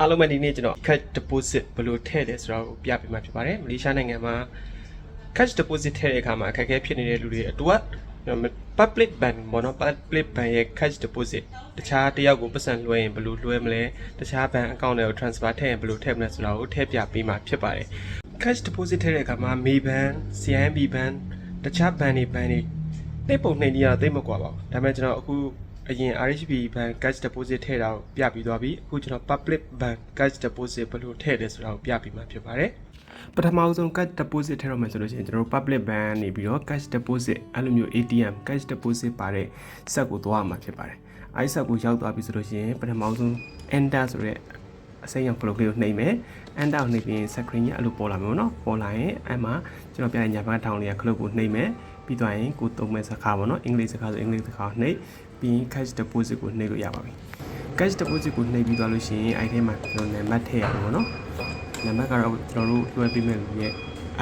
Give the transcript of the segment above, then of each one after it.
အားလုံးပဲဒီနေ့ကျွန်တော် cash deposit ဘယ်လိုထည့်လဲဆိုတော့ပြပေးမှာဖြစ်ပါတယ်မလေးရှားနိုင်ငံမှာ cash deposit ထည့်တဲ့အခါမှာအခက်အခဲဖြစ်နေတဲ့လူတွေအတွက် public bank ဘောနော် public bank ရဲ့ cash deposit တခြားတစ်ယောက်ကိုပတ်စံလွှဲရင်ဘယ်လိုလွှဲမလဲတခြား bank account တွေကို transfer ထည့်ရင်ဘယ်လိုထည့်မလဲဆိုတာကိုထည့်ပြပေးမှာဖြစ်ပါတယ် cash deposit ထည့်တဲ့အခါမှာ Maybank CIMB bank တခြား bank တွေ bank တွေတိတ်ပုံနှိမ်နေရတော့တိတ်မကွာပါဘူးဒါပေမဲ့ကျွန်တော်အခု အရင် RHB bank cash deposit ထည့်တာကိုပြပြီးသွားပြီအခုကျွန်တော် public bank cash deposit ဘယ်လိုထည့်လဲဆိုတာကိုပြပြီးမှဖြစ်ပါတယ်ပထမဆုံး cash deposit ထည့်တော့မယ်ဆိုလို့ရှိရင်ကျွန်တော်တို့ public bank နေပြီးတော့ cash deposit အဲ့လိုမျိုး ATM cash deposit ပါတဲ့စက်ကိုသွားမှာဖြစ်ပါတယ်အဲ့ဒီစက်ကိုရောက်သွားပြီဆိုလို့ရှိရင်ပထမဆုံး enter ဆိုတဲ့ အစိမ်းရောင်ကလုတ်လေးကိုနှိပ်မယ် enter ကိုနှိပ်ပြီးရင် screen ကြီးအဲ့လိုပေါ်လာမယ်ပေါ့နော်ပေါ်လာရင်အဲ့မှာကျွန်တော်ပြတဲ့ညာဘက်ထောင်လေးကကလုတ်ကိုနှိပ်မယ်ပြီးသွားရင်ကိုသုံးမဲ့စကားပေါ့နော်အင်္ဂလိပ်စကားဆိုအင်္ဂလိပ်စကားကိုနှိပ်ပြီးရင် cash deposit ကိုနှိပ်လို့ရပါပြီ cash deposit ကိုနှိပ်ပြီးသွားလို့ရှိရင်အဲ့ထဲမှာကျွန်တော်နံပါတ်ထည့်ရမှာပေါ့နော်နံပါတ်ကတော့ကျွန်တော်တို့လွှဲပေးမဲ့လူရဲ့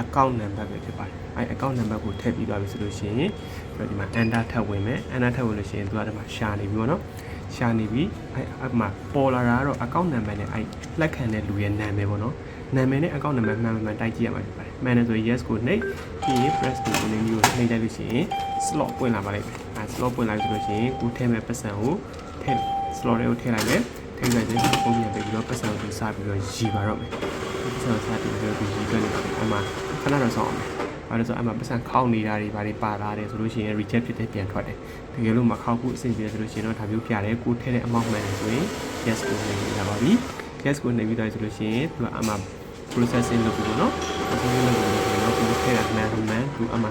account number ပဲဖြစ်ပါတယ်အဲ့ account number ကိုထည့်ပြီးသွားပြီဆိုလို့ရှိရင်ကျွန်တော်ဒီမှာ enter ထည့်ဝင်မယ် enter ထည့်ဝင်လို့ရှိရင်သူကဒီမှာရှာနေပြီပေါ့နော် ရှာနေပြီအဲ့အမှပေါ်လာတာကတော့ account number နဲ့အဲ့လက်ခံတဲ့လူရဲ့နာမည်ပေါ့နော်နာမည်နဲ့ account number မှန်မှန်တိုက်ကြည့်ရမှာဖြစ်ပါတယ်မှန်တယ်ဆိုရင် yes ကိုနှိပ်ပြီးရင် press ကိုနှိပ်ပြီးကိုနှိပ်လိုက်လို့ရှိရင် slot ပွင့်လာပါလိမ့်မယ်အဲ slot ပွင့်လာပြီဆိုလို့ရှိရင်ကိုထည့်မဲ့ပတ်စံကိုထည့် slot တွေကိုထည့်လိုက်မယ်ထည့်လိုက်တဲ့ပုံပြန်ပြီးတော့ပတ်စံကိုစပြီးတော့ရီပါတော့မယ်ပတ်စံစပြီးတော့ဒီရီတွက်နေတယ်အမှခဏတော့ဆောင်းအောင်မယ် ဘာလို့ဆိုအမှပတ်စံခေါင်းနေတာတွေဘာတွေပါလာတယ်ဆိုလို့ရှိရင် reject ဖြစ်တဲ့ပြန်ထွက်တယ်တကယ်လို့မခေါက်ဘူးအဆင်ပြေဆိုလို့ရှိရင်တော့ဒါမျိုးပြတယ်ကိုထည့်တဲ့ amount မှန်တယ်ဆိုရင် yes ကိုနှိပ်ရပါပြီ yes ကိုနှိပ်ပြီးတော့ဆိုလို့ရှိရင်သူကအမှ processing လုပ်ပြီးတော့နော် processing လုပ်ပြီးတော့ကိုထည့်တာမှန်မှန်သူအမှ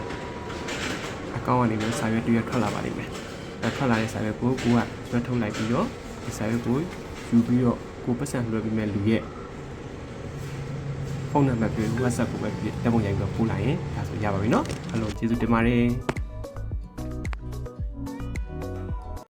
အကောင့်ကနေပြီးစာရွက်တစ်ရွက်ထွက်လာပါလိမ့်မယ်။အဲထွက်လာတဲ့စာရွက်ကိုကိုကဆွဲထုတ်လိုက်ပြီးတော့ဒီစာရွက်ကိုယူပြီးတော့ကိုပတ်စံလွှဲပြီးမဲ့လူရဲ့ ဖုန်းနံပါတ်ပြီး WhatsApp ကိုပဲတက်ပုံရိုက်ပြီးတော့ပို့လိုက်ရင်ဒါဆိုရပါပြီเนาะ။အဲ့လိုကျေးဇူးတင်ပါတယ်။